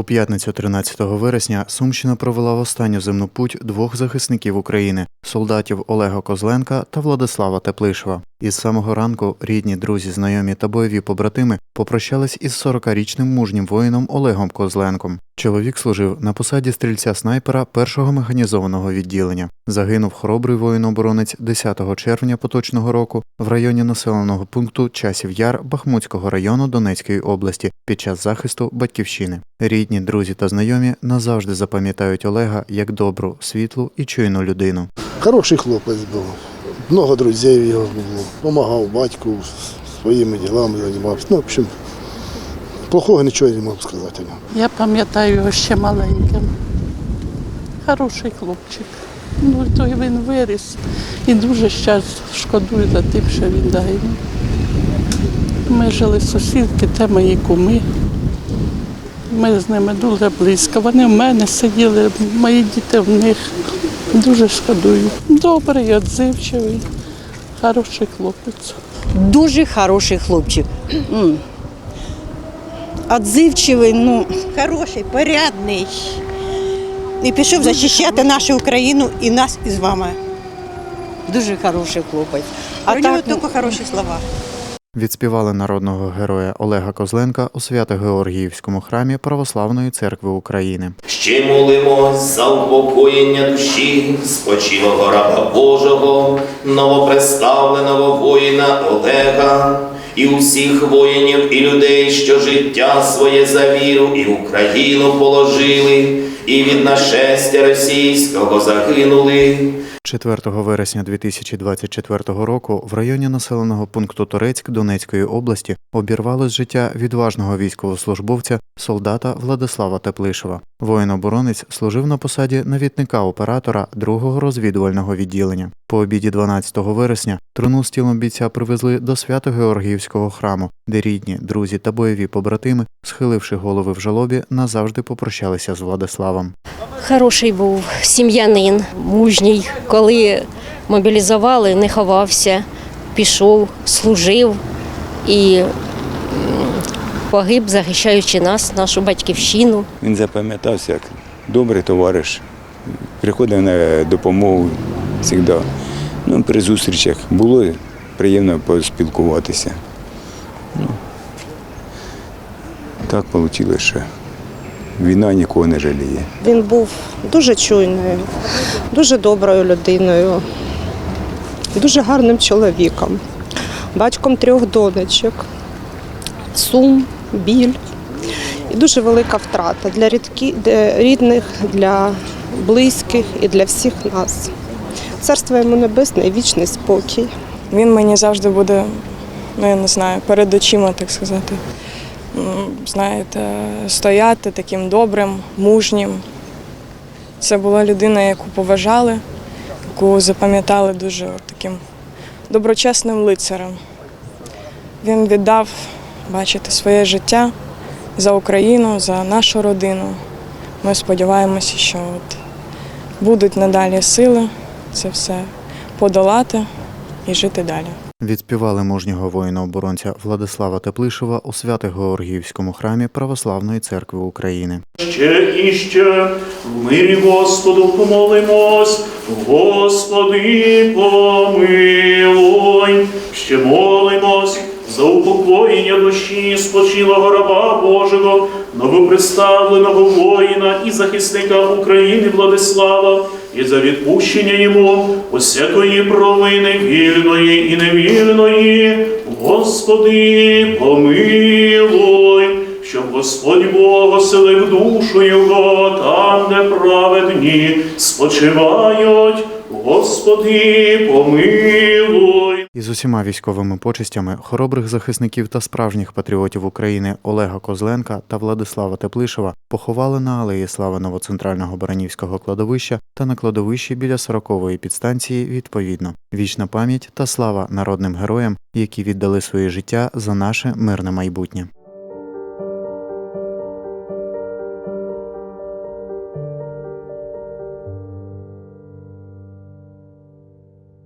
У п'ятницю 13 вересня Сумщина провела в останню земну путь двох захисників України солдатів Олега Козленка та Владислава Теплишева. Із самого ранку рідні, друзі, знайомі та бойові побратими попрощались із 40-річним мужнім воїном Олегом Козленком. Чоловік служив на посаді стрільця снайпера першого механізованого відділення. Загинув хоробрий воїн-оборонець 10 червня поточного року в районі населеного пункту Часів Яр Бахмутського району Донецької області під час захисту батьківщини. Рідні, друзі та знайомі назавжди запам'ятають Олега як добру, світлу і чуйну людину. Хороший хлопець був. Много друзів його було. Помагав батьку своїми ділами займався. Ну, в общем, плохого нічого не можу сказати. Я пам'ятаю його ще маленьким. Хороший хлопчик. Ну, то він виріс. І дуже щас шкодую за тим, що він загинув. Ми жили сусідки, це мої куми. Ми з ними дуже близько. Вони в мене сиділи, мої діти в них. Дуже шкодую. Добрий, відзивчивий, хороший хлопець. Дуже хороший хлопчик. Отзивчивий, ну, хороший, порядний. І пішов захищати нашу Україну і нас із вами. дуже хороший хлопець. А Про нього так, тільки хороші слова. Відспівали народного героя Олега Козленка у Свято-Георгіївському храмі Православної церкви України. Ще молимось за упокоєння душі спочилого раба Божого, новоприставленого воїна Олега і усіх воїнів і людей, що життя своє за віру і Україну положили, і від нашестя російського загинули. 4 вересня 2024 року в районі населеного пункту Торецьк Донецької області обірвалось життя відважного військовослужбовця солдата Владислава Теплишева. Воїн-оборонець служив на посаді навітника оператора другого розвідувального відділення. По обіді 12 вересня труну з тілом бійця привезли до Свято-Георгіївського храму, де рідні, друзі та бойові побратими, схиливши голови в жалобі, назавжди попрощалися з Владиславом. Хороший був сім'янин, мужній. Коли мобілізували, не ховався, пішов, служив і погиб, захищаючи нас, нашу батьківщину. Він запам'ятався як добрий товариш, приходив на допомогу завжди. Ну, при зустрічах було приємно поспілкуватися. Ну, так вийшло, що війна нікого не жаліє. Він був дуже чуйною, дуже доброю людиною, дуже гарним чоловіком, батьком трьох донечок, сум, біль і дуже велика втрата для рідних, для близьких і для всіх нас. Царство йому небесне і вічний спокій. Він мені завжди буде, ну я не знаю, перед очима, так сказати. Знаєте, стояти таким добрим, мужнім. Це була людина, яку поважали, яку запам'ятали дуже таким доброчесним лицарем. Він віддав, бачите, своє життя за Україну, за нашу родину. Ми сподіваємося, що от будуть надалі сили це все подолати і жити далі. Відспівали мужнього воїна-оборонця Владислава Теплишева у Свято-Георгіївському храмі Православної церкви України. Ще і ще в мирі Господу помолимось, Господи, помилуй, ще молимось за упокоєння душі спочилого раба Божого, новоприставленого воїна і захисника України Владислава, і за відпущення йому усякої провини вільної і невільної. Господи, помилуй щоб Господь Бог оселив душу його там, де праведні спочивають. Господи, помилуй. Із усіма військовими почестями хоробрих захисників та справжніх патріотів України Олега Козленка та Владислава Теплишева поховали на алеї Слави Новоцентрального Баранівського кладовища та на кладовищі біля 40-ї підстанції відповідно. Вічна пам'ять та слава народним героям, які віддали своє життя за наше мирне майбутнє.